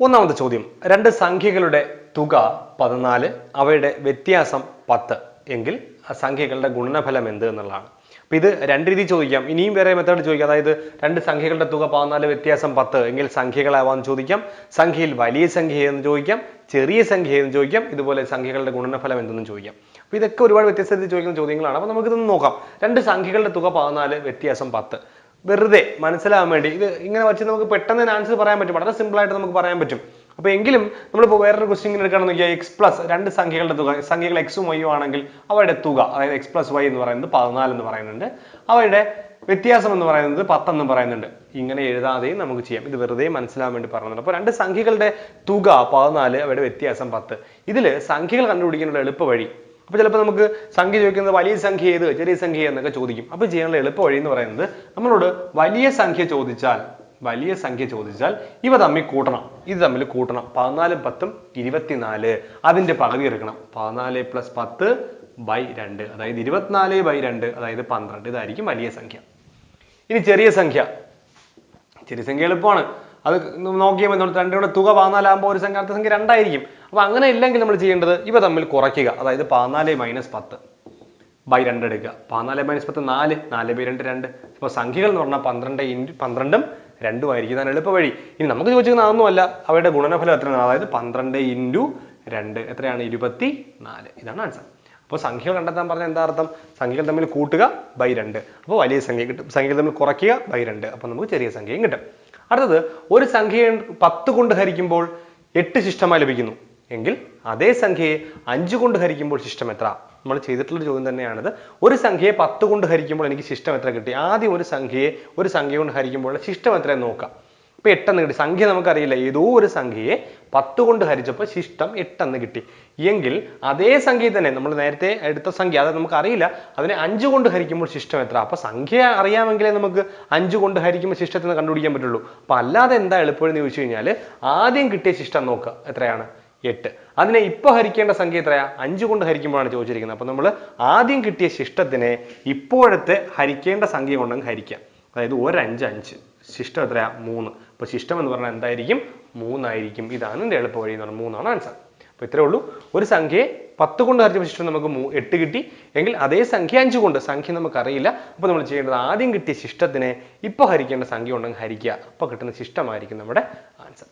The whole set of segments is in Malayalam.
ഒന്നാമത്തെ ചോദ്യം. രണ്ട് സംഖ്യകളുടെ തുക പതിനാല് അവയുടെ വ്യത്യാസം പത്ത്. എങ്കിൽ ആ സംഖ്യകളുടെ ഗുണനഫലം എന്ത് എന്നുള്ളതാണ്. അപ്പൊ ഇത് രണ്ട് രീതി ചോദിക്കാം. ഇനിയും വേറെ മെത്തേഡ് ചോദിക്കാം. അതായത് രണ്ട് സംഖ്യകളുടെ തുക പതിനാല് വ്യത്യാസം പത്ത്. എങ്കിൽ സംഖ്യകളാവാന്ന് ചോദിക്കാം. സംഖ്യയിൽ വലിയ സംഖ്യ എന്ന് ചോദിക്കാം. ചെറിയ സംഖ്യ എന്ന് ചോദിക്കാം. ഇതുപോലെ സംഖ്യകളുടെ ഗുണനഫലം എന്തെന്നും ചോദിക്കാം. അപ്പോൾ ഇതൊക്കെ ഒരുപാട് വ്യത്യസ്തത്തിൽ ചോദിക്കുന്ന ചോദ്യങ്ങളാണ്. അപ്പോൾ നമുക്കിതൊന്ന് നോക്കാം. രണ്ട് സംഖ്യകളുടെ തുക പതിനാല് വ്യത്യാസം പത്ത്. വെറുതെ മനസ്സിലാവാൻ വേണ്ടി. ഇത് ഇങ്ങനെ വെച്ച് നമുക്ക് പെട്ടെന്ന് തന്നെ ആൻസർ പറയാൻ പറ്റും. വളരെ സിമ്പിൾ ആയിട്ട് നമുക്ക് പറയാൻ പറ്റും. അപ്പൊ എങ്കിലും നമ്മളിപ്പോൾ വേറൊരു ക്വസ്റ്റ്യൻ എടുക്കുകയാണെന്ന് നോക്കിയാൽ എക്സ് പ്ലസ് രണ്ട് സംഖ്യകളുടെ തുക സംഖ്യകൾ എക്സും വൈയും ആണെങ്കിൽ അവയുടെ തുക അതായത് എക്സ് പ്ലസ് വൈ എന്ന് പറയുന്നത് പതിനാല് എന്ന് പറയുന്നുണ്ട്. അവയുടെ വ്യത്യാസം എന്ന് പറയുന്നത് പത്തെന്ന് പറയുന്നുണ്ട്. ഇങ്ങനെ എഴുതാതെയും നമുക്ക് ചെയ്യാം. ഇത് വെറുതെ മനസ്സിലാവാൻ വേണ്ടി പറയുന്നുണ്ട് അപ്പോൾ രണ്ട് സംഖ്യകളുടെ തുക പതിനാല് അവയുടെ വ്യത്യാസം പത്ത്. ഇതിൽ സംഖ്യകൾ കണ്ടുപിടിക്കാനുള്ള എളുപ്പ വഴി അപ്പോൾ ചിലപ്പോൾ നമുക്ക് സംഖ്യ ചോദിക്കുന്നത് വലിയ സംഖ്യ ഏത് ചെറിയ സംഖ്യ എന്നൊക്കെ ചോദിക്കും. അപ്പോൾ ചെയ്യാനുള്ള എളുപ്പ വഴി എന്ന് പറയുന്നത് നമ്മളോട് വലിയ സംഖ്യ ചോദിച്ചാൽ വലിയ സംഖ്യ ചോദിച്ചാൽ ഇവ തമ്മിൽ കൂട്ടണം. ഇത് തമ്മിൽ കൂട്ടണം. പതിനാലും പത്തും ഇരുപത്തിനാല്. അതിന്റെ പകുതി എടുക്കണം. പതിനാല് പ്ലസ് പത്ത് ബൈ രണ്ട്. അതായത് ഇരുപത്തിനാല് ബൈ രണ്ട് അതായത് പന്ത്രണ്ട്. ഇതായിരിക്കും വലിയ സംഖ്യ. ഇനി ചെറിയ സംഖ്യ. ചെറിയ സംഖ്യ എളുപ്പമാണ്. അത് നോക്കിയാൽ മതി രണ്ടുകൂടെ തുക പതിനാലാകുമ്പോൾ ഒരു സംഖ്യ സംഖ്യ രണ്ടായിരിക്കും. അപ്പോൾ അങ്ങനെ ഇല്ലെങ്കിൽ നമ്മൾ ചെയ്യേണ്ടത് ഇവ തമ്മിൽ കുറയ്ക്കുക. അതായത് പതിനാല് മൈനസ് പത്ത് ബൈ രണ്ട് എടുക്കുക. പതിനാല് മൈനസ് പത്ത് നാല് നാല് ബൈ രണ്ട് രണ്ട്. ഇപ്പോൾ സംഖ്യകൾ എന്ന് പറഞ്ഞാൽ പന്ത്രണ്ട് ഇന്റു പന്ത്രണ്ടും രണ്ടും ആയിരിക്കും. ഇതാണ് എളുപ്പ വഴി ഇനി നമുക്ക് ചോദിച്ചിരിക്കുന്ന അതൊന്നുമല്ല അവയുടെ ഗുണനഫലം എത്രയാണ്? അതായത് പന്ത്രണ്ട് ഇന്റു രണ്ട്. എത്രയാണ്? ഇരുപത്തി നാല് ഇതാണ് ആൻസർ അപ്പോൾ സംഖ്യകൾ കണ്ടെത്താൻ പറഞ്ഞാൽ എന്താ അർത്ഥം? സംഖ്യകൾ തമ്മിൽ കൂട്ടുക ബൈ രണ്ട്. അപ്പോൾ വലിയ സംഖ്യ കിട്ടും. സംഖ്യകൾ തമ്മിൽ കുറയ്ക്കുക ബൈ രണ്ട്. അപ്പോൾ നമുക്ക് ചെറിയ സംഖ്യയും കിട്ടും. അടുത്തത് ഒരു സംഖ്യയെ പത്ത് കൊണ്ട് ഹരിക്കുമ്പോൾ എട്ട് ശിഷ്ടമായി ലഭിക്കുന്നു. എങ്കിൽ അതേ സംഖ്യയെ അഞ്ച് കൊണ്ട് ഹരിക്കുമ്പോൾ ശിഷ്ടം എത്ര? നമ്മൾ ചെയ്തിട്ടുള്ള ചോദ്യം തന്നെയാണിത്. ഒരു സംഖ്യയെ പത്ത് കൊണ്ട് ഹരിക്കുമ്പോൾ എനിക്ക് ശിഷ്ടം എത്ര കിട്ടി? ആദ്യം ഒരു സംഖ്യയെ ഒരു സംഖ്യ കൊണ്ട് ഹരിക്കുമ്പോൾ ശിഷ്ടം എത്രയെന്ന് നോക്കാം. ഇപ്പൊ എട്ടെന്ന് കിട്ടി. സംഖ്യ നമുക്കറിയില്ല. ഏതോ ഒരു സംഖ്യയെ പത്ത് കൊണ്ട് ഹരിച്ചപ്പോൾ ശിഷ്ടം എട്ടെന്ന് കിട്ടി. എങ്കിൽ അതേ സംഖ്യ തന്നെ നമ്മൾ നേരത്തെ എടുത്ത സംഖ്യ അത് നമുക്കറിയില്ല. അതിനെ അഞ്ച് കൊണ്ട് ഹരിക്കുമ്പോൾ ശിഷ്ടം എത്ര? അപ്പൊ സംഖ്യ അറിയാമെങ്കിലേ നമുക്ക് അഞ്ച് കൊണ്ട് ഹരിക്കുമ്പോൾ ശിഷ്ടത്തിന് കണ്ടുപിടിക്കാൻ പറ്റുള്ളൂ. അപ്പൊ അല്ലാതെ എന്താ എളുപ്പമെന്ന് ചോദിച്ചു കഴിഞ്ഞാൽ ആദ്യം കിട്ടിയ ശിഷ്ടം നോക്കുക. എത്രയാണ്? എട്ട്. അതിനെ ഇപ്പൊ ഹരിക്കേണ്ട സംഖ്യ എത്രയാ? അഞ്ച് കൊണ്ട് ഹരിക്കുമ്പോഴാണ് ചോദിച്ചിരിക്കുന്നത്. അപ്പൊ നമ്മൾ ആദ്യം കിട്ടിയ ശിഷ്ടത്തിനെ ഇപ്പോഴത്തെ ഹരിക്കേണ്ട സംഖ്യ കൊണ്ടങ്ങ് ഹരിക്കാം. അതായത് ഒരഞ്ച് അഞ്ച്. ശിഷ്ടം എത്രയാ? മൂന്ന്. അപ്പൊ ശിഷ്ടം എന്ന് പറഞ്ഞാൽ എന്തായിരിക്കും? മൂന്നായിരിക്കും. ഇതാണ് എന്റെ എളുപ്പ വഴി എന്ന് പറഞ്ഞാൽ മൂന്നാണ് ആൻസർ അപ്പൊ ഇത്രേ ഉള്ളൂ. ഒരു സംഖ്യയെ പത്ത് കൊണ്ട് ഹരിച്ചപ്പോൾ ശിഷ്ടം നമുക്ക് എട്ട് കിട്ടി. എങ്കിൽ അതേ സംഖ്യ അഞ്ച് കൊണ്ട്. സംഖ്യ നമുക്കറിയില്ല. അപ്പോൾ അപ്പൊ നമ്മൾ ചെയ്യേണ്ടത് ആദ്യം കിട്ടിയ ശിഷ്ടത്തിനെ ഇപ്പോൾ ഹരിക്കേണ്ട സംഖ്യ ഉണ്ടെങ്കിൽ ഹരിക്കുക. അപ്പോൾ കിട്ടുന്ന ശിഷ്ടമായിരിക്കും നമ്മുടെ ആൻസർ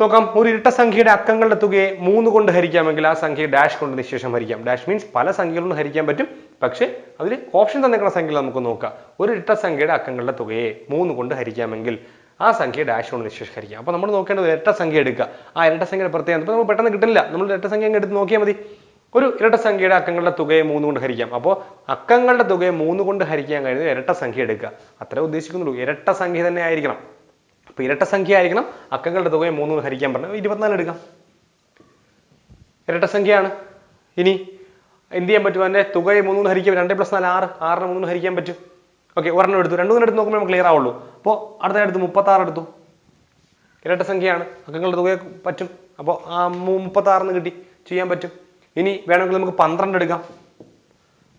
നോക്കാം. ഒരു ഇരട്ട സംഖ്യയുടെ അക്കങ്ങളുടെ തുകയെ മൂന്ന് കൊണ്ട് ഹരിക്കാമെങ്കിൽ ആ സംഖ്യ ഡാഷ് കൊണ്ട് നിശേഷം ഹരിക്കാം. ഡാഷ് മീൻസ് പല സംഖ്യകളും ഹരിക്കാൻ പറ്റും. പക്ഷേ അതിൽ ഓപ്ഷൻ തന്നിരിക്കുന്ന സംഖ്യകൾ നമുക്ക് നോക്കാം. ഒരു ഇരട്ട സംഖ്യയുടെ അക്കങ്ങളുടെ തുകയെ മൂന്ന് കൊണ്ട് ഹരിക്കാമെങ്കിൽ ആ സംഖ്യ ഡാഷ് കൊണ്ട് നിശേഷിക്കാം അപ്പോൾ നമ്മൾ നോക്കേണ്ടത് ഇരട്ട സംഖ്യ എടുക്കുക. ആ ഇരട്ട സംഖ്യയുടെ പ്രത്യേകത ഇപ്പോൾ നമുക്ക് പെട്ടെന്ന് കിട്ടില്ല നമ്മൾ ഇരട്ട സംഖ്യ അങ്ങ് എടുത്ത് നോക്കിയാൽ മതി. ഒരു ഇരട്ട സംഖ്യയുടെ അക്കങ്ങളുടെ തുകയെ മൂന്ന് കൊണ്ട് ഹരിക്കാം. അപ്പോൾ അക്കങ്ങളുടെ തുകയെ മൂന്ന് കൊണ്ട് ഹരിക്കാൻ കഴിയുന്ന ഇരട്ട സംഖ്യ എടുക്കുക. അത്രേ ഉദ്ദേശിക്കുന്നുള്ളൂ. ഇരട്ട സംഖ്യ തന്നെ ആയിരിക്കണം. അപ്പോൾ ഇരട്ട സംഖ്യ ആയിരിക്കണം. അക്കങ്ങളുടെ തുകയെ മൂന്ന് കൊണ്ട് ഹരിക്കാൻ പറഞ്ഞു ഇരുപത്തിനാല് എടുക്കാം. ഇരട്ട സംഖ്യയാണ്. ഇനി എന്ത് ചെയ്യാൻ പറ്റും? അതിന്റെ തുകയെ മൂന്ന് ഹരിക്കാൻ രണ്ട് പ്ലസ് നാല് ആറ് ആറിന് മൂന്ന് ഹരിക്കാൻ പറ്റും. ഓക്കെ ഒരെണ്ണം എടുത്തു. രണ്ടു എടുത്ത് നോക്കുമ്പോൾ ക്ലിയർ ആവുള്ളൂ. അപ്പോൾ അടുത്ത എടുത്തു. മുപ്പത്തി ആറ് എടുത്തു. ഇരട്ട സംഖ്യയാണ്. അക്കങ്ങളുടെ തുകയെ പറ്റും. അപ്പോൾ ആ മുപ്പത്തി ആറിന് കിട്ടി. ചെയ്യാൻ പറ്റും. ഇനി വേണമെങ്കിൽ നമുക്ക് പന്ത്രണ്ട് എടുക്കാം.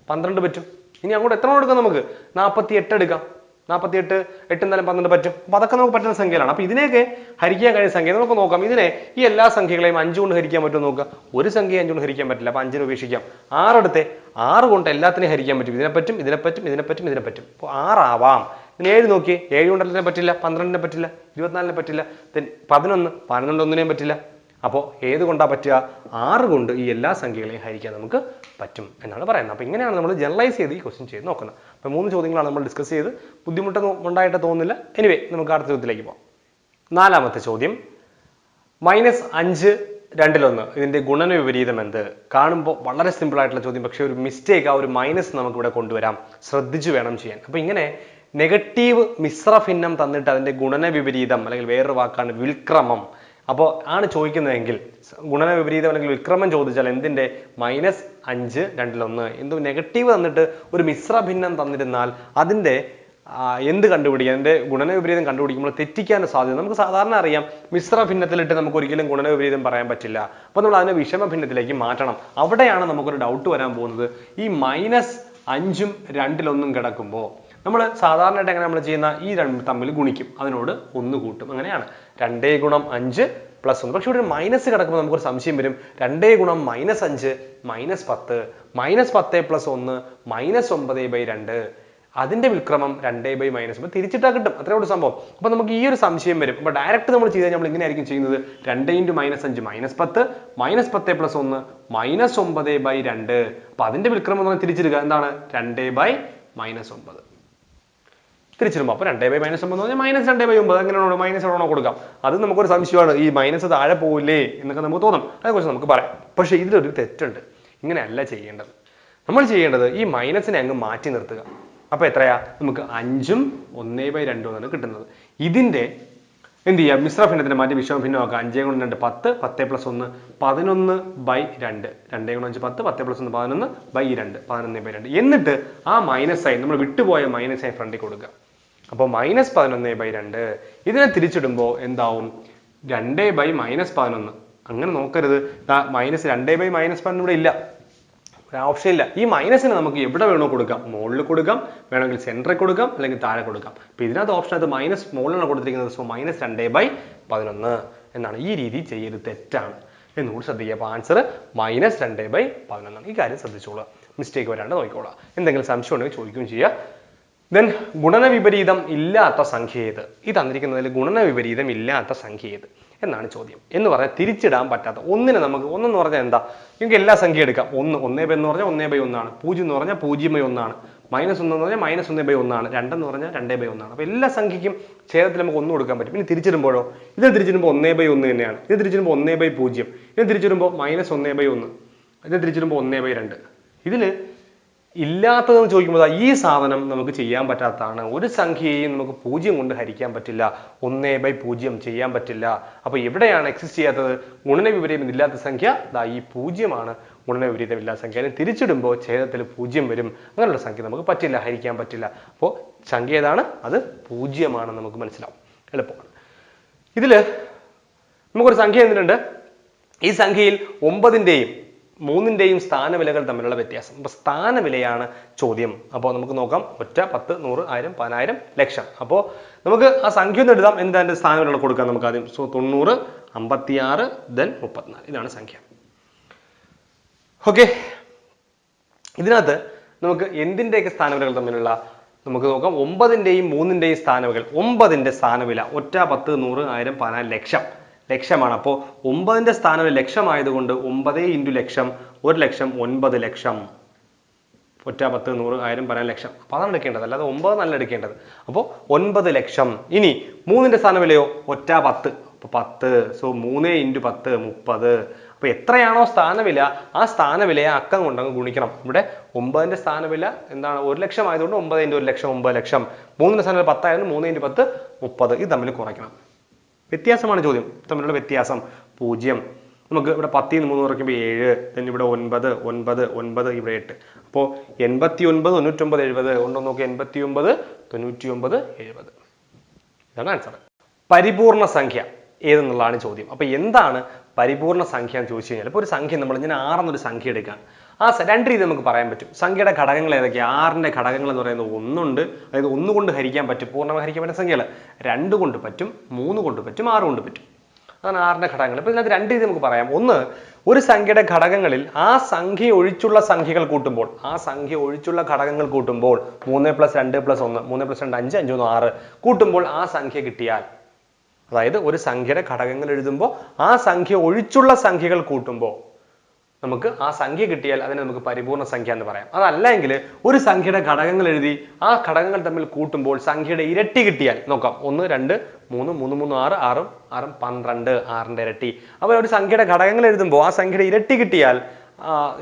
പന്ത്രണ്ട് പറ്റും. ഇനി അങ്ങോട്ട് എത്ര എടുക്കാം നമുക്ക്? നാൽപ്പത്തി എട്ട് എടുക്കാം. നാൽപ്പത്തി എട്ട് എട്ട് എന്നാലും പന്ത്രണ്ട് പറ്റും. അപ്പൊ അതൊക്കെ നമുക്ക് പറ്റുന്ന സംഖ്യകളാണ്. അപ്പൊ ഇതിനെയൊക്കെ ഹരിക്കാൻ കഴിയുന്ന സംഖ്യ നമുക്ക് നോക്കാം. ഇതിനെ ഈ എല്ലാ സംഖ്യകളെയും അഞ്ച് കൊണ്ട് ഹരിക്കാൻ പറ്റുമോ നോക്കുക ഒരു സംഖ്യ അഞ്ച് കൊണ്ട് ഹരിക്കാൻ പറ്റില്ല. അപ്പൊ അഞ്ചിന് ഉപേക്ഷിക്കാം. ആറെടുത്തെ ആറ് കൊണ്ട് എല്ലാത്തിനെയും ഹരിക്കാൻ പറ്റും. ഇതിനെ പറ്റും ഇതിനെ പറ്റും ഇതിനെ പറ്റും ഇതിനെ പറ്റും. അപ്പോൾ ആറാവാം. ഇതിന് ഏഴ് നോക്കിയേ ഏഴ് കൊണ്ട് എല്ലാത്തിനെ പറ്റില്ല പന്ത്രണ്ടിനെ പറ്റില്ല ഇരുപത്തിനാലിനെ പറ്റില്ല പതിനൊന്ന് പതിനൊന്ന് ഒന്നിനെയും പറ്റില്ല. അപ്പോൾ ഏത് കൊണ്ടാ പറ്റുക? ആറ് കൊണ്ട് ഈ എല്ലാ സംഖ്യകളെയും ഹരിക്കാൻ നമുക്ക് പറ്റും എന്നാണ് പറയുന്നത്. അപ്പോൾ ഇങ്ങനെയാണ് നമ്മൾ ജനറലൈസ് ചെയ്ത് ഈ ക്വസ്റ്റ്യൻ ചെയ്ത് നോക്കുന്നത്. അപ്പോൾ മൂന്ന് ചോദ്യങ്ങളാണ് നമ്മൾ ഡിസ്കസ് ചെയ്ത്. ബുദ്ധിമുട്ട് ഉണ്ടായിട്ട് തോന്നുന്നില്ല. എനിവേ നമുക്ക് അടുത്ത ചോദ്യത്തിലേക്ക് പോകാം നാലാമത്തെ ചോദ്യം. മൈനസ് അഞ്ച് രണ്ടിലൊന്ന്. ഇതിന്റെ ഗുണന വിപരീതം എന്ത്? കാണുമ്പോൾ വളരെ സിമ്പിൾ ആയിട്ടുള്ള ചോദ്യം. പക്ഷേ ഒരു മിസ്റ്റേക്ക് ആ ഒരു മൈനസ് നമുക്ക് ഇവിടെ കൊണ്ടുവരാം. ശ്രദ്ധിച്ചു വേണം ചെയ്യാൻ. അപ്പോൾ ഇങ്ങനെ നെഗറ്റീവ് മിശ്ര ഭിന്നം തന്നിട്ട് അതിന്റെ ഗുണന വിപരീതം അല്ലെങ്കിൽ വേറൊരു വാക്കാണ് വിൽക്രമം. അപ്പോൾ ആണ് ചോദിക്കുന്നതെങ്കിൽ ഗുണന വിപരീതം അല്ലെങ്കിൽ വിക്രമം ചോദിച്ചാൽ എന്തിന്റെ? മൈനസ് അഞ്ച് രണ്ടിലൊന്ന്. എന്ത് നെഗറ്റീവ് തന്നിട്ട് ഒരു മിശ്ര ഭിന്നം തന്നിരുന്നാൽ അതിന്റെ എന്ത് കണ്ടുപിടിക്കാം? അതിന്റെ ഗുണന വിപരീതം കണ്ടുപിടിക്കുമ്പോൾ തെറ്റിക്കാൻ സാധ്യത. നമുക്ക് സാധാരണ അറിയാം മിശ്ര ഭിന്നത്തിലിട്ട് നമുക്ക് ഒരിക്കലും ഗുണന വിപരീതം പറയാൻ പറ്റില്ല. അപ്പോൾ നമ്മൾ അതിനെ വിഷമ ഭിന്നത്തിലേക്ക് മാറ്റണം. അവിടെയാണ് നമുക്കൊരു ഡൗട്ട് വരാൻ പോകുന്നത്. ഈ മൈനസ് അഞ്ചും രണ്ടിലൊന്നും കിടക്കുമ്പോൾ നമ്മൾ സാധാരണയായിട്ട് എങ്ങനെ നമ്മൾ ചെയ്യുന്ന? ഈ രണ്ട് തമ്മിൽ ഗുണിക്കും. അതിനോട് ഒന്ന് കൂട്ടും. അങ്ങനെയാണ്. രണ്ടേ ഗുണം അഞ്ച് പ്ലസ് ഒന്ന്. പക്ഷെ ഇവിടെ ഒരു മൈനസ് കിടക്കുമ്പോൾ നമുക്കൊരു സംശയം വരും. രണ്ടേ ഗുണം മൈനസ് അഞ്ച് മൈനസ് പത്ത്. മൈനസ് പത്ത് പ്ലസ് ഒന്ന് മൈനസ് ഒമ്പത് ബൈ രണ്ട്. അതിന്റെ വിൽക്രമം രണ്ടേ ബൈ മൈനസ് ഒമ്പത് തിരിച്ചിട്ടാ കിട്ടും. അത്രേ ഉള്ളൂ സംഭവം. അപ്പോൾ നമുക്ക് ഈ ഒരു സംശയം വരും. അപ്പോൾ ഡയറക്റ്റ് നമ്മൾ ചെയ്താൽ നമ്മൾ ഇങ്ങനെ ആയിരിക്കും ചെയ്യുന്നത്. രണ്ട് ഇന്റു മൈനസ് അഞ്ച് മൈനസ് പത്ത്. മൈനസ് പത്ത് പ്ലസ് ഒന്ന് മൈനസ് ഒമ്പത് ബൈ രണ്ട്. അപ്പോൾ അതിന്റെ വിൽക്രമം എന്ന് പറഞ്ഞാൽ തിരിച്ചിടുക. എന്താണ്? രണ്ടേ ബൈ മൈനസ് ഒമ്പത്. തിരിച്ചിടുമ്പോൾ അപ്പോൾ രണ്ടേ ബൈ മൈനസ് ഒമ്പത് പറഞ്ഞാൽ മൈനസ് രണ്ടേ ബൈ ഒമ്പത്. അങ്ങനെയാണോ മൈനസ് എവിടെ കൊടുക്കാം. അത് നമുക്കൊരു സംശയമാണ്. ഈ മൈനസ് താഴെ പോകില്ലേ എന്നൊക്കെ നമുക്ക് തോന്നും. അതേക്കുറിച്ച് നമുക്ക് പറയാം. പക്ഷേ ഇതിലൊരു തെറ്റുണ്ട്. ഇങ്ങനെയല്ല ചെയ്യേണ്ടത്. നമ്മൾ ചെയ്യേണ്ടത് ഈ മൈനസിനെ അങ്ങ് മാറ്റി നിർത്തുക. അപ്പോൾ എത്രയാ? നമുക്ക് അഞ്ചും ഒന്നേ ബൈ രണ്ടും എന്നാണ് കിട്ടുന്നത്. ഇതിന്റെ എന്ത് ചെയ്യുക മിശ്ര ഭിന്നത്തിന് മാറ്റി വിഷമ ഭിന്നമാക്കുക അഞ്ചേ കൊണ്ട് രണ്ട് പത്ത്. പത്ത് പ്ലസ് ഒന്ന് പതിനൊന്ന് ബൈ രണ്ട്. രണ്ടേ കൊണ്ട് അഞ്ച് പത്ത്. പത്ത് പ്ലസ് ഒന്ന് പതിനൊന്ന് ബൈ രണ്ട്. പതിനൊന്ന് ബൈ രണ്ട്. എന്നിട്ട് ആ മൈനസ് സൈൻ നമ്മൾ വിട്ടുപോയ മൈനസ് സൈൻ ഫ്രണ്ടിൽ കൊടുക്കുക. അപ്പോൾ മൈനസ് പതിനൊന്ന് ബൈ രണ്ട്. ഇതിനെ തിരിച്ചിടുമ്പോൾ എന്താവും? രണ്ട് ബൈ മൈനസ് പതിനൊന്ന്. അങ്ങനെ നോക്കരുത്. മൈനസ് രണ്ട് ബൈ മൈനസ് പതിനൊന്ന് ഇവിടെ ഇല്ല. ഓപ്ഷൻ ഇല്ല. ഈ മൈനസിന് നമുക്ക് എവിടെ വേണോ കൊടുക്കാം? മുകളിൽ കൊടുക്കാം. വേണമെങ്കിൽ സെന്ററിൽ കൊടുക്കാം. അല്ലെങ്കിൽ താഴെ കൊടുക്കാം. അപ്പൊ ഇതിനകത്ത് ഓപ്ഷനകത്ത് മൈനസ് മുകളിലാണ് കൊടുത്തിരിക്കുന്നത്. സോ മൈനസ് രണ്ട് ബൈ പതിനൊന്ന് എന്നാണ്. ഈ രീതി ചെയ്യരുത്. തെറ്റാണ്. എന്നുകൂടി ശ്രദ്ധിക്കുക. അപ്പോൾ ആൻസർ മൈനസ് രണ്ട് ബൈ പതിനൊന്നാണ്. ഈ കാര്യം ശ്രദ്ധിച്ചോളുക. മിസ്റ്റേക്ക് വരാണ്ട് നോക്കിക്കോളാം എന്തെങ്കിലും സംശയം ഉണ്ടെങ്കിൽ ചോദിക്കുകയും ചെയ്യുക. ദെൻ ഗുണന വിപരീതം ഇല്ലാത്ത സംഖ്യ ഏത് ഈ തന്നിരിക്കുന്നതിൽ ഗുണന വിപരീതം ഇല്ലാത്ത സംഖ്യ ഏത് എന്നാണ് ചോദ്യം. എന്ന് പറഞ്ഞാൽ തിരിച്ചിടാൻ പറ്റാത്ത ഒന്നിനെ നമുക്ക് ഒന്നെന്ന് പറഞ്ഞാൽ എന്താ? നിങ്ങൾക്ക് എല്ലാ സംഖ്യ എടുക്കാം. ഒന്ന് ഒന്നേ ബൈ എന്ന് പറഞ്ഞാൽ ഒന്നേ ബൈ ഒന്നാണ്. പൂജ്യം എന്ന് പറഞ്ഞാൽ പൂജ്യം ബൈ ഒന്നാണ്. മൈനസ് ഒന്ന് എന്ന് പറഞ്ഞാൽ മൈനസ് ഒന്നേ ബൈ ഒന്നാണ്. രണ്ടെന്ന് പറഞ്ഞാൽ രണ്ടേ ബൈ ഒന്നാണ്. അപ്പോൾ എല്ലാ സംഖ്യയ്ക്കും ഛേദത്തിൽ നമുക്ക് ഒന്ന് കൊടുക്കാൻ പറ്റും. പിന്നെ തിരിച്ചിടുമ്പോഴോ? ഇത് തിരിച്ചിടുമ്പോൾ ഒന്നേ ബൈ ഒന്ന് തന്നെയാണ്. ഇത് തിരിച്ചിടുമ്പോൾ ഒന്നേ ബൈ പൂജ്യം. ഇത് തിരിച്ചിടുമ്പോൾ മൈനസ് ഒന്നേ ബൈ ഒന്ന്. ഇത് തിരിച്ചിടുമ്പോൾ ഒന്നേ ബൈ രണ്ട്. ഇതിൽ ഇല്ലാത്തതെന്ന് ചോദിക്കുമ്പോൾ ഈ സാധനം നമുക്ക് ചെയ്യാൻ പറ്റാത്തതാണ്. ഒരു സംഖ്യയെയും നമുക്ക് പൂജ്യം കൊണ്ട് ഹരിക്കാൻ പറ്റില്ല. ഒന്നേ ബൈ പൂജ്യം ചെയ്യാൻ പറ്റില്ല. അപ്പോൾ എവിടെയാണ് എക്സിസ്റ്റ് ചെയ്യാത്തത്? ഗുണന വിപരീതം ഇല്ലാത്ത സംഖ്യ ദാ ഈ പൂജ്യമാണ്. ഗുണന വിപരീതം ഇല്ലാത്ത സംഖ്യ. അതിനെ തിരിച്ചിടുമ്പോൾ ഛേദത്തിൽ പൂജ്യം വരും. അങ്ങനെയുള്ള സംഖ്യ നമുക്ക് പറ്റില്ല ഹരിക്കാൻ പറ്റില്ല. അപ്പോൾ സംഖ്യ ഏതാണ്? അത് പൂജ്യമാണ് നമുക്ക് മനസ്സിലാവും. എളുപ്പമാണ്. ഇതിൽ നമുക്കൊരു സംഖ്യ എന്തിനുണ്ട്? ഈ സംഖ്യയിൽ ഒമ്പതിന്റെയും മൂന്നിന്റെയും സ്ഥാനവിലകൾ തമ്മിലുള്ള വ്യത്യാസം. അപ്പോൾ സ്ഥാനവിലയാണ് ചോദ്യം. അപ്പോൾ നമുക്ക് നോക്കാം. ഒറ്റ പത്ത് നൂറ് ആയിരം പതിനായിരം ലക്ഷം. അപ്പോൾ നമുക്ക് ആ സംഖ്യ ഒന്ന് എഴുതാം. എന്താ സ്ഥാനവിലകൾ കൊടുക്കാം നമുക്ക് ആദ്യം. സോ തൊണ്ണൂറ് അമ്പത്തിയാറ് ദെൻ മുപ്പത്തിനാല്. ഇതാണ് സംഖ്യ. ഓക്കെ ഇതിനകത്ത് നമുക്ക് എന്തിന്റെയൊക്കെ സ്ഥാനവിലകൾ തമ്മിലുള്ള നമുക്ക് നോക്കാം. ഒമ്പതിന്റെയും മൂന്നിന്റെയും സ്ഥാനവികൾ ഒമ്പതിന്റെ സ്ഥാനവില. ഒറ്റ പത്ത് നൂറ് ആയിരം പതിനാല് ലക്ഷം. ലക്ഷമാണ്. അപ്പോൾ ഒമ്പതിന്റെ സ്ഥാനവില ലക്ഷമായതുകൊണ്ട് ഒമ്പത് ഇന്റു ലക്ഷം ഒരു ലക്ഷം ഒൻപത് ലക്ഷം. ഒറ്റ പത്ത് നൂറ് ആയിരം പറയാൻ ലക്ഷം. അപ്പോൾ അതാണ് എടുക്കേണ്ടത്. അല്ലാതെ ഒമ്പത് നല്ല എടുക്കേണ്ടത്. അപ്പോൾ ഒൻപത് ലക്ഷം. ഇനി മൂന്നിന്റെ സ്ഥാനം സ്ഥാനവിലയോ ഒറ്റ പത്ത്. അപ്പോൾ പത്ത് സോ മൂന്ന് ഇന്റു പത്ത് മുപ്പത്. അപ്പോൾ എത്രയാണോ സ്ഥാനവില ആ സ്ഥാനവിലയെ അക്കം കൊണ്ടങ്ങ് ഗുണിക്കണം. ഇവിടെ ഒമ്പതിന്റെ സ്ഥാനവില എന്താണ്? ഒരു ലക്ഷം ആയതുകൊണ്ട് ഒമ്പത് ഇന്റു ഒരു ലക്ഷം ഒമ്പത് ലക്ഷം. മൂന്നിന്റെ സ്ഥാനം പത്തായതുകൊണ്ട് മൂന്ന് ഇന്റു പത്ത് മുപ്പത്. ഇത് തമ്മിൽ കുറയ്ക്കണം. വ്യത്യാസമാണ് ചോദ്യം. തമ്മിലുള്ള വ്യത്യാസം പൂജ്യം. നമുക്ക് ഇവിടെ പത്തിൽ നിന്ന് മൂന്ന് കുറയ്ക്കുമ്പോൾ ഏഴ് ദെൻ ഇവിടെ ഒൻപത് ഒൻപത് ഒൻപത് ഇവിടെ എട്ട്. അപ്പോൾ എൺപത്തി ഒൻപത് തൊണ്ണൂറ്റൊമ്പത് എഴുപത്. ഉണ്ടോ നോക്കി എൺപത്തി ഒമ്പത് തൊണ്ണൂറ്റി ഒമ്പത് എഴുപത്. ഇതാണ് ആൻസർ പരിപൂർണ സംഖ്യ ഏതെന്നുള്ളതാണ് ചോദ്യം. അപ്പോൾ എന്താണ് പരിപൂർണ സംഖ്യ എന്ന് ചോദിച്ചു കഴിഞ്ഞാൽ ഇപ്പോൾ ഒരു സംഖ്യ നമ്മൾ ഇങ്ങനെ ആറെന്നൊരു സംഖ്യ എടുക്കാൻ ആ രണ്ട് രീതി നമുക്ക് പറയാൻ പറ്റും. സംഖ്യയുടെ ഘടകങ്ങൾ ഏതൊക്കെയാണ് ആറിന്റെ ഘടകങ്ങൾ എന്ന് പറയുന്നത് ഒന്നുണ്ട്. അതായത് ഒന്ന് കൊണ്ട് ഹരിക്കാൻ പറ്റും. പൂർണമായി ഹരിക്കാൻ പറ്റുന്ന സംഖ്യകൾ രണ്ട് കൊണ്ട് പറ്റും മൂന്ന് കൊണ്ട് പറ്റും ആറ് കൊണ്ട് പറ്റും. അതാണ് ആറിന്റെ ഘടകങ്ങൾ. ഇപ്പൊ ഇതിനകത്ത് രണ്ട് രീതി നമുക്ക് പറയാം. ഒന്ന് ഒരു സംഖ്യയുടെ ഘടകങ്ങളിൽ ആ സംഖ്യ ഒഴിച്ചുള്ള സംഖ്യകൾ കൂട്ടുമ്പോൾ ആ സംഖ്യ ഒഴിച്ചുള്ള ഘടകങ്ങൾ കൂട്ടുമ്പോൾ മൂന്ന് പ്ലസ് രണ്ട് പ്ലസ് ഒന്ന് മൂന്ന് പ്ലസ് രണ്ട് അഞ്ച് അഞ്ച് ഒന്ന് ആറ് കൂട്ടുമ്പോൾ ആ സംഖ്യ കിട്ടിയാൽ അതായത് ഒരു സംഖ്യയുടെ ഘടകങ്ങൾ എഴുതുമ്പോൾ ആ സംഖ്യ ഒഴിച്ചുള്ള സംഖ്യകൾ കൂട്ടുമ്പോൾ നമുക്ക് ആ സംഖ്യ കിട്ടിയാൽ അതിനെ നമുക്ക് പരിപൂർണ സംഖ്യ എന്ന് പറയാം. അതല്ലെങ്കിൽ ഒരു സംഖ്യയുടെ ഘടകങ്ങൾ എഴുതി ആ ഘടകങ്ങൾ തമ്മിൽ കൂട്ടുമ്പോൾ സംഖ്യയുടെ ഇരട്ടി കിട്ടിയാൽ നോക്കാം. ഒന്ന് രണ്ട് മൂന്ന് മൂന്ന് മൂന്ന് ആറ് ആറും ആറും പന്ത്രണ്ട് ആറിന്റെ ഇരട്ടി. അപ്പോൾ ഒരു സംഖ്യയുടെ ഘടകങ്ങൾ എഴുതുമ്പോൾ ആ സംഖ്യയുടെ ഇരട്ടി കിട്ടിയാൽ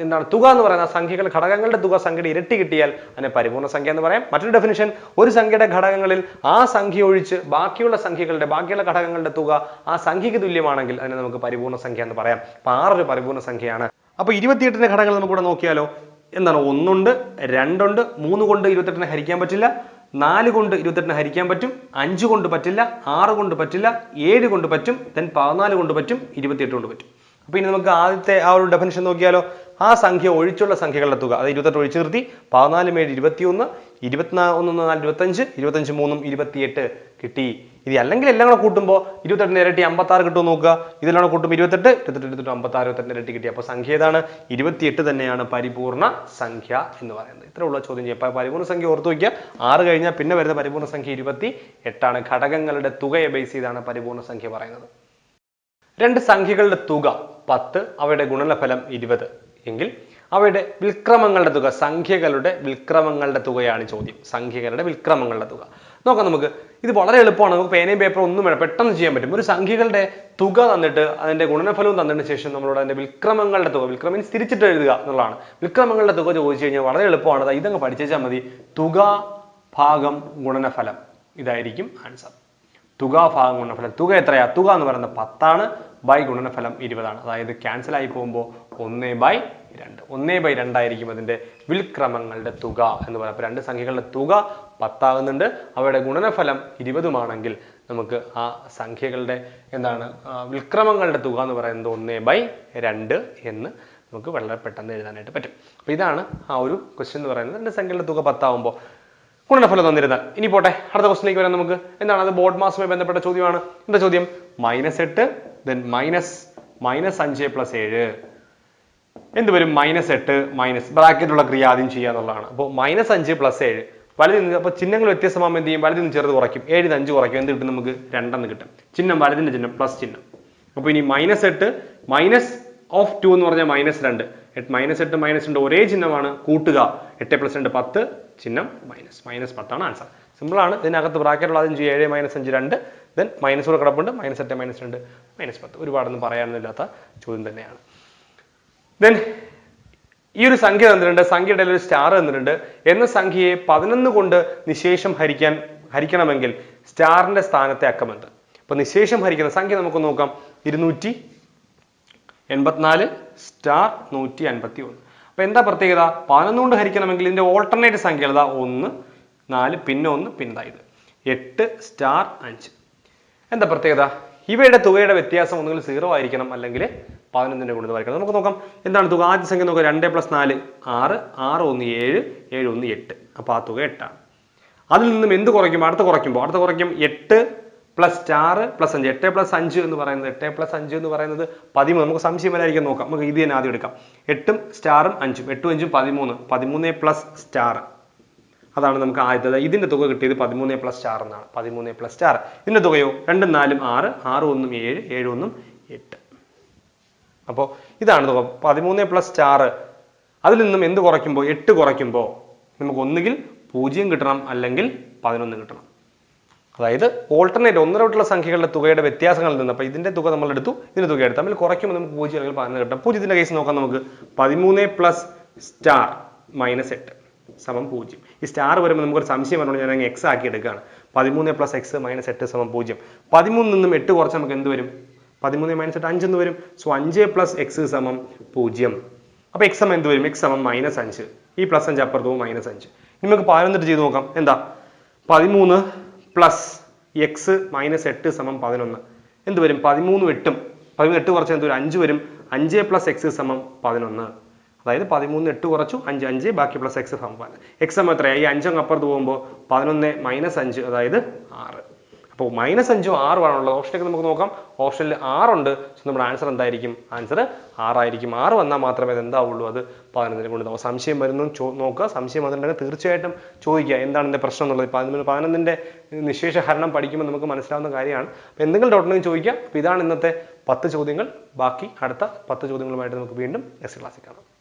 എന്താണ് തുക എന്ന് പറയുന്ന സംഖ്യകൾ ഘടകങ്ങളുടെ തുക സംഖ്യയുടെ ഇരട്ടി കിട്ടിയാൽ അതിനെ പരിപൂർണ സംഖ്യ എന്ന് പറയാം. മറ്റൊരു ഡെഫിനിഷൻ ഒരു സംഖ്യയുടെ ഘടകങ്ങളിൽ ആ സംഖ്യ ഒഴിച്ച് ബാക്കിയുള്ള സംഖ്യകളുടെ ബാക്കിയുള്ള ഘടകങ്ങളുടെ തുക ആ സംഖ്യയ്ക്ക് തുല്യമാണെങ്കിൽ അതിനെ നമുക്ക് പരിപൂർണ സംഖ്യ എന്ന് പറയാം. അപ്പൊ ആറൊരു പരിപൂർണ സംഖ്യയാണ്. അപ്പൊ ഇരുപത്തിയെട്ടിന്റെ ഘടകങ്ങൾ നമുക്ക് ഇവിടെ നോക്കിയാലോ. എന്താണ്? ഒന്നുണ്ട് രണ്ടുണ്ട് മൂന്ന് കൊണ്ട് ഇരുപത്തെട്ടിനെ ഹരിക്കാൻ പറ്റില്ല. നാല് കൊണ്ട് ഇരുപത്തെട്ടിന് ഹരിക്കാൻ പറ്റും. അഞ്ച് കൊണ്ട് പറ്റില്ല. ആറ് കൊണ്ട് പറ്റില്ല. ഏഴ് കൊണ്ട് പറ്റും. ദെൻ പതിനാല് കൊണ്ട് പറ്റും. ഇരുപത്തിയെട്ട് കൊണ്ട് പറ്റും. അപ്പൊ ഇനി നമുക്ക് ആദ്യത്തെ ആ ഒരു ഡെഫിനിഷൻ നോക്കിയാലോ. ആ സംഖ്യ ഒഴിച്ചുള്ള സംഖ്യകളുടെ തുക. അത് ഇരുപത്തെട്ട് ഒഴിച്ചു നിർത്തി. പതിനാല് ഏഴ് ഇരുപത്തിയൊന്ന് ഇരുപത്തിനാ ഒന്ന് നാല് ഇരുപത്തഞ്ച് ഇരുപത്തഞ്ച് മൂന്നും ഇരുപത്തിയെട്ട് കിട്ടി. ഇത് അല്ലെങ്കിൽ എല്ലാം കൂടെ കൂട്ടുമ്പോൾ ഇരുപത്തെട്ടിന് ഇരട്ടി അമ്പത്തി ആറ് കിട്ടുമോ നോക്കുക. ഇതെല്ലാം കൂടെ കൂട്ടുമ്പോൾ ഇരുപത്തെട്ട് ഇരുപത്തെട്ട് ഇരുപത്തെട്ട് അമ്പത്തി ആറ് ഇരുപത്തെട്ടിന് ഇരട്ടി കിട്ടി. അപ്പോൾ സംഖ്യ ഏതാണ്? ഇരുപത്തിയെട്ട് തന്നെയാണ് പരിപൂർണ സംഖ്യ എന്ന് പറയുന്നത്. ഇത്രയുള്ള ചോദ്യം ചെയ്യാം അപ്പോൾ പരിപൂർണ സംഖ്യ ഓർത്ത് വയ്ക്കുക ആറ് കഴിഞ്ഞാൽ പിന്നെ വരുന്ന പരിപൂർണ സംഖ്യ ഇരുപത്തി എട്ടാണ് ഘടകങ്ങളുടെ തുകയെ ബേസ് ചെയ്താണ് പരിപൂർണ സംഖ്യ പറയുന്നത്. രണ്ട് സംഖ്യകളുടെ തുക. പത്ത് അവയുടെ ഗുണനഫലം ഇരുപത്. എങ്കിൽ അവയുടെ വിൽക്രമങ്ങളുടെ തുക സംഖ്യകളുടെ വിൽക്രമങ്ങളുടെ തുകയാണ് ചോദ്യം. സംഖ്യകളുടെ വിൽക്രമങ്ങളുടെ തുക. നോക്കാം നമുക്ക്. ഇത് വളരെ എളുപ്പമാണ്. നമുക്ക് പേനയും പേപ്പറും ഒന്നും വേണം പെട്ടെന്ന് ചെയ്യാൻ പറ്റും. ഒരു സംഖ്യകളുടെ തുക തന്നിട്ട് അതിന്റെ ഗുണനഫലവും തന്നതിന് ശേഷം നമ്മളോട് അതിന്റെ വിൽക്രമങ്ങളുടെ തുക means തിരിച്ചിട്ട് എഴുതുക എന്നുള്ളതാണ്. വിൽക്രമങ്ങളുടെ തുക ചോദിച്ചു കഴിഞ്ഞാൽ വളരെ എളുപ്പമാണ്. ഇതങ്ങ് പഠിച്ചാൽ മതി. തുക ഭാഗം ഗുണനഫലം. ഇതായിരിക്കും ആൻസർ തുക ഭാഗം ഗുണനഫലം. തുക എത്രയാ? തുക എന്ന് പറയുന്നത് പത്താണ്. ബൈ ഗുണനഫലം ഇരുപതാണ്. അതായത് ക്യാൻസൽ ആയി പോകുമ്പോൾ ഒന്ന് ബൈ രണ്ട്. ഒന്ന് ബൈ രണ്ടായിരിക്കും അതിന്റെ വിൽക്രമങ്ങളുടെ തുക എന്ന് പറയുന്നത് അപ്പോൾ രണ്ട് സംഖ്യകളുടെ തുക പത്താകുന്നുണ്ട്. അവയുടെ ഗുണനഫലം ഇരുപതുമാണെങ്കിൽ നമുക്ക് ആ സംഖ്യകളുടെ എന്താണ് വിൽക്രമങ്ങളുടെ തുക എന്ന് പറയുന്നത് ഒന്ന് ബൈ രണ്ട് എന്ന് നമുക്ക് വളരെ പെട്ടെന്ന് എഴുതാനായിട്ട് പറ്റും. അപ്പോൾ ഇതാണ് ആ ഒരു ക്വസ്റ്റ്യൻ എന്ന് പറയുന്നത്. രണ്ട് സംഖ്യകളുടെ തുക പത്താവുമ്പോൾ ഗുണനഫലം തന്നിരുന്നത് ഇനി പോട്ടെ അടുത്ത ക്വസ്റ്റിലേക്ക് വരാം നമുക്ക്. എന്താണ്? അത് ബോർഡ് മാസുമായി ബന്ധപ്പെട്ട ചോദ്യമാണ്. എന്താ ചോദ്യം? മൈനസ് എട്ട് ദെൻ മൈനസ് മൈനസ് അഞ്ച് പ്ലസ് ഏഴ്. എന്ത് വരും? മൈനസ് എട്ട് മൈനസ് ബ്രാക്കറ്റുള്ള ക്രിയ ആദ്യം ചെയ്യുക എന്നുള്ളതാണ്. അപ്പോൾ മൈനസ് അഞ്ച് പ്ലസ് ഏഴ്. വലുതിൽ നിന്ന് അപ്പോൾ ചിഹ്നങ്ങൾ വ്യത്യസ്തമാകുമ്പോൾ എന്ത് ചെയ്യും? വലുതിൽ നിന്ന് ചെറുത് കുറയ്ക്കും. ഏഴ് അഞ്ച് കുറയ്ക്കും. എന്ത് കിട്ടും നമുക്ക്? രണ്ടെന്ന് കിട്ടും. ചിഹ്നം വലുതിന്റെ ചിഹ്നം പ്ലസ് ചിഹ്നം. അപ്പോൾ ഇനി മൈനസ് എട്ട് മൈനസ് ഓഫ് ടു എന്ന് പറഞ്ഞാൽ മൈനസ് രണ്ട്. മൈനസ് എട്ട് മൈനസ് രണ്ട് ഒരേ ചിഹ്നമാണ്. കൂട്ടുക. എട്ട് പ്ലസ് രണ്ട് പത്ത്. ചിഹ്നം മൈനസ്. മൈനസ് പത്താണ് ആൻസർ. സിമ്പിളാണ് ഇതിനകത്ത് ബ്രാക്കറ്റുള്ള ചെയ്യും ഏഴ് മൈനസ് അഞ്ച് രണ്ട്. ദെൻ മൈനസ് കൂടെ കിടപ്പുണ്ട്. മൈനസ് എട്ട് മൈനസ് രണ്ട്. മൈനസ് പത്ത്. ഒരുപാടൊന്നും പറയാനൊന്നുമില്ലാത്ത ചോദ്യം തന്നെയാണ്. ദെൻ ഈ ഒരു സംഖ്യ തന്നിട്ടുണ്ട്. സംഖ്യയുടെ ഒരു സ്റ്റാർ തന്നിട്ടുണ്ട്. എന്ന സംഖ്യയെ പതിനൊന്ന് കൊണ്ട് നിശേഷം ഹരിക്കാൻ ഹരിക്കണമെങ്കിൽ സ്റ്റാറിന്റെ സ്ഥാനത്തെ അക്കമെന്ത് അപ്പൊ നിശേഷം ഹരിക്കുന്ന സംഖ്യ നമുക്ക് നോക്കാം. ഇരുന്നൂറ്റി എൺപത്തിനാല് സ്റ്റാർ നൂറ്റി അൻപത്തി ഒന്ന് അപ്പൊ എന്താ പ്രത്യേകത? പതിനൊന്ന് കൊണ്ട് ഹരിക്കണമെങ്കിൽ ഇതിന്റെ ഓൾട്ടർനേറ്റ് സംഖ്യകൾ ഒന്ന് നാല് പിന്നെ ഒന്ന് പിന്നെ ഇത്. എട്ട് സ്റ്റാർ അഞ്ച്. എന്താ പ്രത്യേകത? ഇവയുടെ തുകയുടെ വ്യത്യാസം ഒന്നുകിൽ സീറോ ആയിരിക്കണം അല്ലെങ്കിൽ പതിനൊന്നിന്റെ ഗുണിതമായിരിക്കണം നമുക്ക് നോക്കാം. എന്താണ് തുക? ആദ്യ സംഖ്യ നോക്കുക രണ്ട് പ്ലസ് നാല് ആറ്. ആറ് ഒന്ന് ഏഴ് ഏഴ് ഒന്ന് എട്ട്. അപ്പൊ ആ തുക എട്ടാണ്. അതിൽ നിന്നും എന്ത് കുറയ്ക്കും? അടുത്ത കുറയ്ക്കുമ്പോൾ അടുത്ത കുറയ്ക്കും എട്ട് പ്ലസ് സ്റ്റാർ പ്ലസ് അഞ്ച്. എട്ട് പ്ലസ് അഞ്ച് എന്ന് പറയുന്നത് എട്ട് പ്ലസ് അഞ്ച് എന്ന് പറയുന്നത് പതിമൂന്ന്. നമുക്ക് സംശയം വരായിരിക്കും നോക്കാം. നമുക്ക് ഇത് തന്നെ ആദ്യം എടുക്കാം. എട്ടും സ്റ്റാറും അഞ്ചും. എട്ടും അഞ്ചും പതിമൂന്ന്. പതിമൂന്ന് പ്ലസ് സ്റ്റാർ അതാണ് നമുക്ക് ആദ്യത്തെ. ഇതിന്റെ തുക കിട്ടിയത് പതിമൂന്ന് പ്ലസ് സ്റ്റാർ എന്നാണ്. പതിമൂന്ന് പ്ലസ് സ്റ്റാർ ഇതിന്റെ തുകയോ? രണ്ടും നാലും ആറ്. ആറ് ഒന്നും ഏഴ്. ഏഴ് ഒന്നും എട്ട്. അപ്പോൾ ഇതാണ് തുക. പതിമൂന്ന് പ്ലസ് സ്റ്റാർ അതിൽ നിന്നും എന്ത് കുറയ്ക്കുമ്പോൾ എട്ട് കുറയ്ക്കുമ്പോൾ നമുക്ക് ഒന്നുകിൽ പൂജ്യം കിട്ടണം അല്ലെങ്കിൽ പതിനൊന്ന് കിട്ടണം. അതായത് ഓൾട്ടർനേറ്റ് ഒന്നരവിട്ടുള്ള സംഖ്യകളുടെ തുകയുടെ വ്യത്യാസങ്ങളിൽ നിന്ന് അപ്പോൾ ഇതിന്റെ തുക നമ്മൾ എടുത്തു ഇതിന്റെ തുക എടുത്തു. തമ്മിൽ കുറയ്ക്കുമ്പോൾ നമുക്ക് പൂജ്യം അല്ലെങ്കിൽ പതിനൊന്ന് കിട്ടും. പൂജ്യത്തിന്റെ കേസ് നോക്കാം നമുക്ക്. പതിമൂന്ന് പ്ലസ് സ്റ്റാർ മൈനസ് എട്ട് സമം പൂജ്യം. ഈ സ്റ്റാർ വരുമ്പോൾ നമുക്കൊരു സംശയം പറഞ്ഞു ഞാൻ അങ്ങ് എക്സ് ആക്കി എടുക്കുകയാണ്. പതിമൂന്ന് പ്ലസ് എക്സ് മൈനസ് എട്ട് സമം പൂജ്യം. പതിമൂന്നിൽ നിന്നും എട്ട് കുറച്ച് നമുക്ക് എന്ത് വരും? പതിമൂന്ന് മൈനസ് എട്ട് അഞ്ച് എന്ന് വരും. സോ അഞ്ച് പ്ലസ് എക്സ് സമം പൂജ്യം. അപ്പോൾ എക്സ് സമം എന്ത് വരും? എക്സ് സമം മൈനസ് അഞ്ച്. ഈ പ്ലസ് അഞ്ച് അപ്പുറത്തു മൈനസ് അഞ്ച്. ഇനി നമുക്ക് പതിനൊന്നിട്ട് ചെയ്ത് നോക്കാം. എന്താ? പതിമൂന്ന് പ്ലസ് എക്സ് മൈനസ് എട്ട് സമം പതിനൊന്ന്. എന്ത് വരും? പതിമൂന്ന് എട്ടും പതിമൂന്ന് എട്ട് കുറച്ച് എന്ത് വരും? അഞ്ച് വരും. അഞ്ച് പ്ലസ് എക്സ് സമം പതിനൊന്ന്. അതായത് പതിമൂന്ന് എട്ട് കുറച്ചു അഞ്ച് അഞ്ച് ബാക്കി പ്ലസ് എക്സ് സമം പതിനൊന്ന്. എക്സ് സമം എത്രയായി? ഈ അഞ്ചങ്ങ് അപ്പുറത്ത് പോകുമ്പോൾ പതിനൊന്ന് മൈനസ് അഞ്ച് അതായത് ആറ്. അപ്പോൾ മൈനസ് അഞ്ചും ആറും ആണുള്ളത്. ഓപ്ഷനൊക്കെ നമുക്ക് നോക്കാം. ഓപ്ഷനിൽ ആറുണ്ട് സോ നമ്മുടെ ആൻസർ എന്തായിരിക്കും? ആൻസർ ആറായിരിക്കും. ആറ് വന്നാൽ മാത്രമേ എന്താവുള്ളൂ? അത് പതിനൊന്നിനെ കൊണ്ട്. നമുക്ക് സംശയം വരുന്നു. ചോ നോക്കുക. സംശയം വന്നിട്ടുണ്ടെങ്കിൽ തീർച്ചയായിട്ടും ചോദിക്കുക. എന്താണ് എന്റെ പ്രശ്നം എന്നുള്ളത്? പതിനൊന്ന് പതിനൊന്നിന്റെ നിശേഷ ഹരണം പഠിക്കുമ്പോൾ നമുക്ക് മനസ്സിലാവുന്ന കാര്യമാണ്. അപ്പോൾ എന്തെങ്കിലും ഡൗട്ട് ഉണ്ടെങ്കിൽ ചോദിക്കുക. അപ്പോൾ ഇതാണ് ഇന്നത്തെ പത്ത് ചോദ്യങ്ങൾ. ബാക്കി അടുത്ത പത്ത് ചോദ്യങ്ങളുമായിട്ട് നമുക്ക് വീണ്ടും നെക്സ്റ്റ് ക്ലാസ്സിൽ കാണാം.